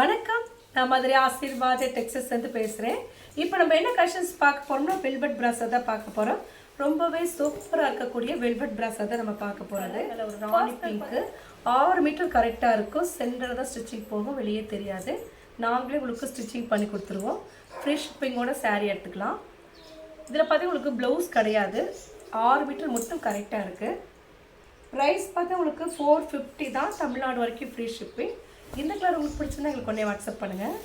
வணக்கம். நான் மதுரை ஆசீர்வாத டெக்ஸஸ்லேருந்து பேசுகிறேன் இப்போ நம்ம என்ன கலெக்ஷன்ஸ் பார்க்க போறோம்னா வெல்வெட் பிராஸை தான் பார்க்க போகிறோம் ரொம்பவே சூப்பராக இருக்கக்கூடிய வெல்வெட் பிராஸை தான் நம்ம பார்க்க போகிறது அதில் ஒரு ராணி பிங்க்கு ஆறு மீட்டர் கரெக்டாக இருக்கும். சென்டரில் தான் ஸ்டிச்சிங் போகும். வெளியே தெரியாது. நாங்களே உங்களுக்கு ஸ்டிச்சிங் பண்ணி கொடுத்துருவோம். ஃப்ரீ ஷிப்பிங்கோட saree எடுத்துக்கலாம். இதில் பார்த்தீங்கன்னா உங்களுக்கு ப்ளவுஸ் கிடையாது. ஆறு மீட்டர் மொத்தம் கரெக்டாக இருக்குது ப்ரைஸ் பார்த்தா உங்களுக்கு ஃபோர் ஃபிஃப்டி தான். தமிழ்நாடு வரைக்கும் ஃப்ரீ ஷிப்பிங் இந்த கலர் உங்களுக்கு பிடிச்சிருந்தா எங்களுக்கு ஒன்றே வாட்ஸ்அப் பண்ணுங்கள்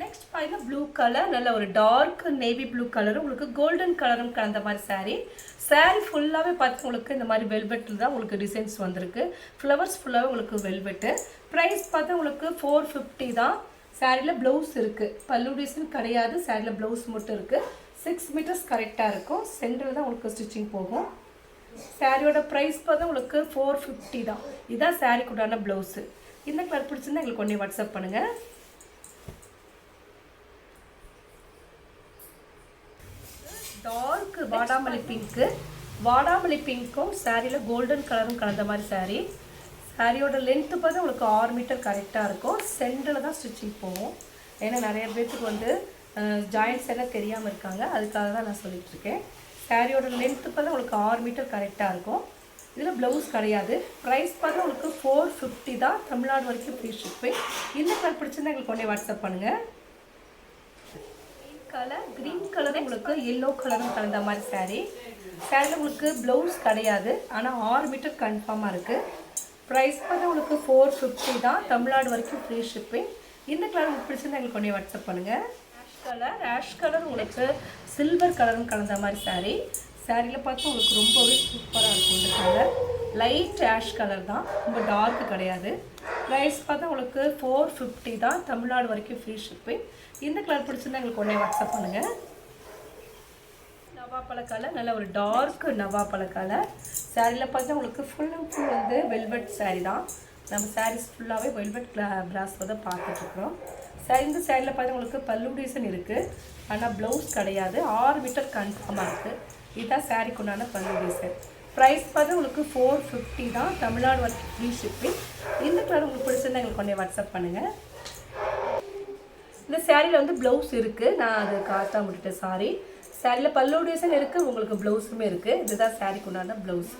நெக்ஸ்ட் பாருங்கள் ப்ளூ கலர் நல்ல ஒரு டார்க் நேவி ப்ளூ கலரும் உங்களுக்கு கோல்டன் கலரும் கலந்த மாதிரி saree. Saree ஃபுல்லாகவே பார்த்து உங்களுக்கு இந்த மாதிரி வெல்வெட்டில் தான் உங்களுக்கு டிசைன்ஸ் வந்திருக்கு. ஃப்ளவர்ஸ் ஃபுல்லாகவே உங்களுக்கு வெல்வெட்டு ப்ரைஸ் பார்த்தா உங்களுக்கு ஃபோர் ஃபிஃப்டி தான். சாரியில் ப்ளவுஸ் இருக்குது பல்லு டிசைன் கிடையாது. சாரியில் ப்ளவுஸ் மட்டும் இருக்குது சிக்ஸ் மீட்டர்ஸ் கரெக்டாக இருக்கும். சென்டரில் தான் உங்களுக்கு ஸ்டிச்சிங் போகும். சாரியோட ப்ரைஸ் பார்த்தா உங்களுக்கு ஃபோர் ஃபிஃப்டி தான். இதுதான் சாரிக்கு உண்டான ப்ளவுஸு இந்த கலர் பிடிச்சிருந்தா எங்களுக்கு ஒன்றே வாட்ஸ்அப் பண்ணுங்கள் டார்க் வாடாமல்லி பிங்க்கு வாடாமல்லி பிங்க்கும் சாரியில் கோல்டன் கலரும் கலந்த மாதிரி சாரீ சாரியோட லென்த்து பார்த்தா உங்களுக்கு ஆறு மீட்டர் கரெக்டாக இருக்கும். சென்டரில் தான் ஸ்டிச்சிங் போகும். ஏன்னா நிறைய பேர்த்துக்கு வந்து ஜாயின்ட்ஸ் எல்லாம் தெரியாமல் இருக்காங்க. அதுக்காக தான் நான் சொல்லிகிட்ருக்கேன் சாரியோட லென்த்து பார்த்தா உங்களுக்கு ஆறு மீட்டர் கரெக்டாக இருக்கும். இதில் ப்ளவுஸ் கிடையாது. ப்ரைஸ் பார்த்தா உங்களுக்கு ஃபோர் ஃபிஃப்டி தான் தமிழ்நாடு வரைக்கும் ஃப்ரீ ஷிப்பிங் இந்த கலர் பிடிச்சிருந்தா எங்களுக்கு உடனே வாட்ஸ்அப் பண்ணுங்கள் கலர் க்ரீன் கலர் உங்களுக்கு எல்லோ கலரும் கலந்த மாதிரி saree. சாரியில் உங்களுக்கு ப்ளவுஸ் கிடையாது. ஆனால் ஆறு மீட்டர் கன்ஃபார்மாக இருக்குது ப்ரைஸ் பார்த்தா உங்களுக்கு ஃபோர் ஃபிஃப்டி தான் தமிழ்நாடு வரைக்கும் ஃப்ரீ ஷிப்பிங் இந்த கலர் உங்களுக்கு பிடிச்சிருந்தா எங்களுக்கு உடனே வாட்ஸ்அப் பண்ணுங்கள் ஆஷ் கலர் ஆஷ் கலர் உங்களுக்கு சில்வர் கலரும் கலந்த மாதிரி saree. சாரியில் பார்த்தா உங்களுக்கு ரொம்பவே சூப்பராக இருக்கும் இந்த கலர் லைட் ஆஷ் கலர் தான். ரொம்ப டார்க் கிடையாது. ப்ரைஸ் பார்த்தா உங்களுக்கு ஃபோர் ஃபிஃப்டி தான். தமிழ்நாடு வரைக்கும் ஃப்ரீ ஷிப்பிங் இந்த கலர் பிடிச்சிருந்தா எங்களுக்கு உடனே வாட்ஸ்அப் பண்ணுங்கள் நவாப்பழ கலர் நல்ல ஒரு டார்க் நவாப்பழ கலர் சாரியில் பார்த்தா உங்களுக்கு ஃபுல் அண்ட் ஃபுல் வந்து வெல்வெட் சாரீ தான். நம்ம சாரீஸ் ஃபுல்லாகவே வெல்வெட் பிராஸ் தான் பார்த்துட்ருக்குறோம் சாரி இந்த சாரியில் பார்த்தா உங்களுக்கு பல்லு டிசைன் இருக்குது ஆனால் ப்ளவுஸ் கிடையாது. ஆறு மீட்டர் கன்ஃபார்மாக இருக்குது இதுதான் சாரிக்கு உண்டான பல்லு டிசைன் ப்ரைஸ் பார்த்தா உங்களுக்கு ஃபோர் ஃபிஃப்டி தான் தமிழ்நாடு வரைக்கும் ஃப்ரீ ஷிப்பிங் இந்த கலர் உங்களுக்கு பிடிச்சிருந்தா எங்களுக்கு கொண்டே வாட்ஸ்அப் பண்ணுங்கள் இந்த சேரீல வந்து ப்ளவுஸ் இருக்குது நான் அது காட்டாம விட்டுட்டேன் சாரி சாரியில் பல்லு டிசைன் இருக்குது உங்களுக்கு ப்ளவுஸுமே இருக்குது இதுதான் சாரிக்கு உண்டான ப்ளவுஸ்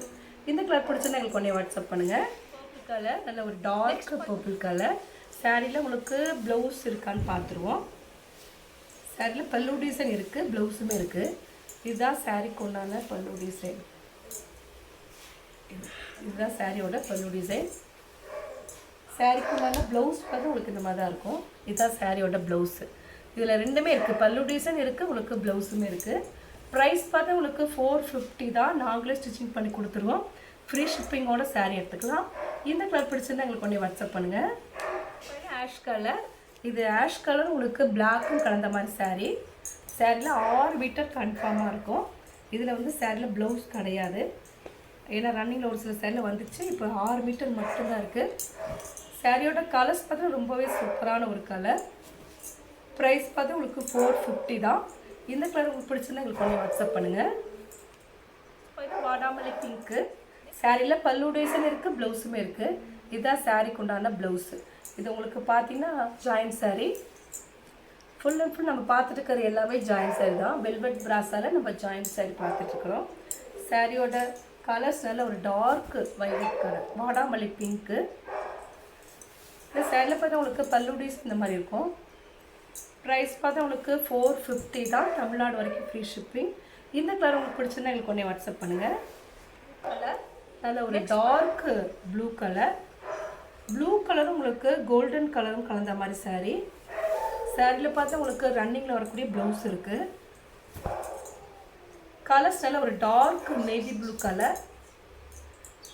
இந்த கலர் பிடிச்சிருந்தா எங்களுக்கு உடனே வாட்ஸ்அப் பண்ணுங்கள் கலர் நல்ல ஒரு டார்க் பர்பிள் கலர் சாரியில் உங்களுக்கு ப்ளவுஸ் இருக்கான்னு பார்த்துருவோம். சாரியில் பல்லு டிசைன் இருக்குது ப்ளவுஸுமே இருக்குது இதுதான் சாரீக்கு உண்டான பல்லு டிசைன் இதுதான் சாரியோட பல்லு டிசைன் சாரிக்கு உண்டான ப்ளவுஸ் பார்த்து உங்களுக்கு இந்த மாதிரி தான் இருக்கும். இதுதான் சாரியோட ப்ளவுஸு இதில் ரெண்டுமே இருக்குது பல்லு டிசைன் இருக்குது உங்களுக்கு ப்ளவுஸுமே இருக்குது ப்ரைஸ் பார்த்து உங்களுக்கு ஃபோர் ஃபிஃப்டி தான். நாங்களே ஸ்டிச்சிங் பண்ணி கொடுத்துருவோம். ஃப்ரீ ஷிப்பிங்கோட சாரீ எடுத்துக்கலாம். இந்த கலர் பிடிச்சிருந்தா எங்களுக்கு கொண்டே வாட்ஸ்அப் பண்ணுங்கள் ஆஷ் கலர் இது ஆஷ் கலர் உங்களுக்கு பிளாக்கும் கலந்த மாதிரி சாரீ சேரில் ஆறு மீட்டர் கன்ஃபார்மாக இருக்கும். இதில் வந்து சேரில் ப்ளவுஸ் கிடையாது. ஏன்னா ரன்னிங்கில் ஒரு சில சேரில் வந்துச்சு. இப்போ ஆறு மீட்டர் மட்டும்தான் இருக்குது சேரீயோட கலர்ஸ் பார்த்தா ரொம்பவே சூப்பரான ஒரு கலர் ப்ரைஸ் பார்த்தா உங்களுக்கு ஃபோர் ஃபிஃப்டி தான். இந்த கலர் உங்களுக்கு பிடிச்சிருந்தா எங்களுக்கு கொஞ்சம் வாட்ஸ்அப் பண்ணுங்கள் இப்போ வாடாமல்லி பிங்க்கு சேரீயில் பல்லு டிசைன் இருக்குது ப்ளவுஸுமே இருக்குது இதுதான் சேரீக்கு உண்டான ப்ளவுஸு இது உங்களுக்கு பார்த்தீங்கன்னா join saree full and full நம்ம பார்த்துட்டு இருக்கிற எல்லாமே ஜாயின்ட் saree தான். வெல்வெட் பிராஸால் நம்ம ஜாயின்ட் saree பார்த்துட்ருக்குறோம் சாரியோட கலர்ஸ் நல்ல ஒரு டார்க் வைலட் கலர் வாடாமல்லி பிங்க்கு இந்த சேரில் பார்த்தா உங்களுக்கு பல்லுடிஸ் இந்த மாதிரி இருக்கும். ப்ரைஸ் பார்த்தா உங்களுக்கு ஃபோர் ஃபிஃப்டி தான். தமிழ்நாடு வரைக்கும் ஃப்ரீ ஷிப்பிங் இந்த கலர் உங்களுக்கு பிடிச்சிருந்தா எங்களுக்கு ஒன்றே வாட்ஸ்அப் பண்ணுங்கள் கலர் நல்ல ஒரு டார்க் ப்ளூ கலர் ப்ளூ கலரும் உங்களுக்கு கோல்டன் கலரும் கலந்த மாதிரி saree. சாரியில் பார்த்தா உங்களுக்கு ரன்னிங்கில் வரக்கூடிய ப்ளவுஸ் இருக்குது கலர்ஸ் நல்ல ஒரு dark navy blue colour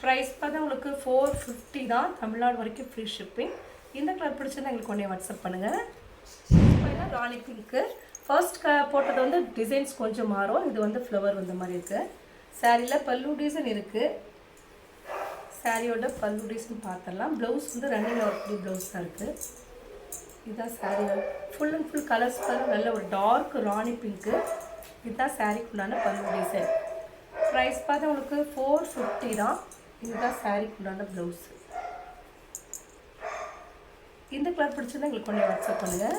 price பார்த்தா உங்களுக்கு ஃபோர் ஃபிஃப்டி தான். தமிழ்நாடு வரைக்கும் ஃப்ரீ ஷிப்பிங் இந்த கலர் பிடிச்சிருந்தா எங்களுக்கு ஒன்றே வாட்ஸ்அப் பண்ணுங்கள் ராணி பிங்க்கு ஃபர்ஸ்ட் க போட்டது வந்து டிசைன்ஸ் கொஞ்சம் மாறும். இது வந்து ஃப்ளவர் வந்த மாதிரி இருக்குது சாரியில் பல்லு டிசைன் இருக்குது சாரியோட பல்லு டிசைன் பார்த்துடலாம். ப்ளவுஸ் வந்து ரன்னிங்கில் வரக்கூடிய ப்ளவுஸ் தான் இருக்குது இதுதான் saree full and full colours colour நல்ல ஒரு டார்க் ராணி பிங்க்கு இதுதான் சாரீக்குள்ளான பல்லு டிசைன் ப்ரைஸ் பார்த்தா உங்களுக்கு ஃபோர் ஃபிஃப்டி தான். இதுதான் சாரீக்குள்ளான ப்ளவுஸு இந்த கலர் பிடிச்சிருந்தா எங்களுக்கு கொஞ்சம் வாட்ஸ்அப் பண்ணுங்கள்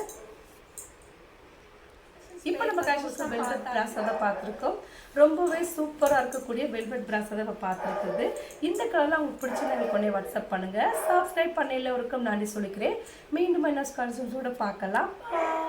நம்ம வெல்வெட் பிராஸை தான் பார்த்துருக்கோம். ரொம்பவே சூப்பராக இருக்கக்கூடிய வெல்வெட் பிராஸை தான் பார்த்துருக்குது. இந்த கலர்லாம் உங்களுக்கு பிடிச்சிருந்தா எனக்கு உடனே வாட்ஸ்அப் பண்ணுங்கள் சப்ஸ்கிரைப் பண்ண எல்லோருக்கும் நான் சொல்லிக்கிறேன். மீண்டும் என்ன ஸ்காலர்ஷிப்ஸோட பார்க்கலாம். Bye.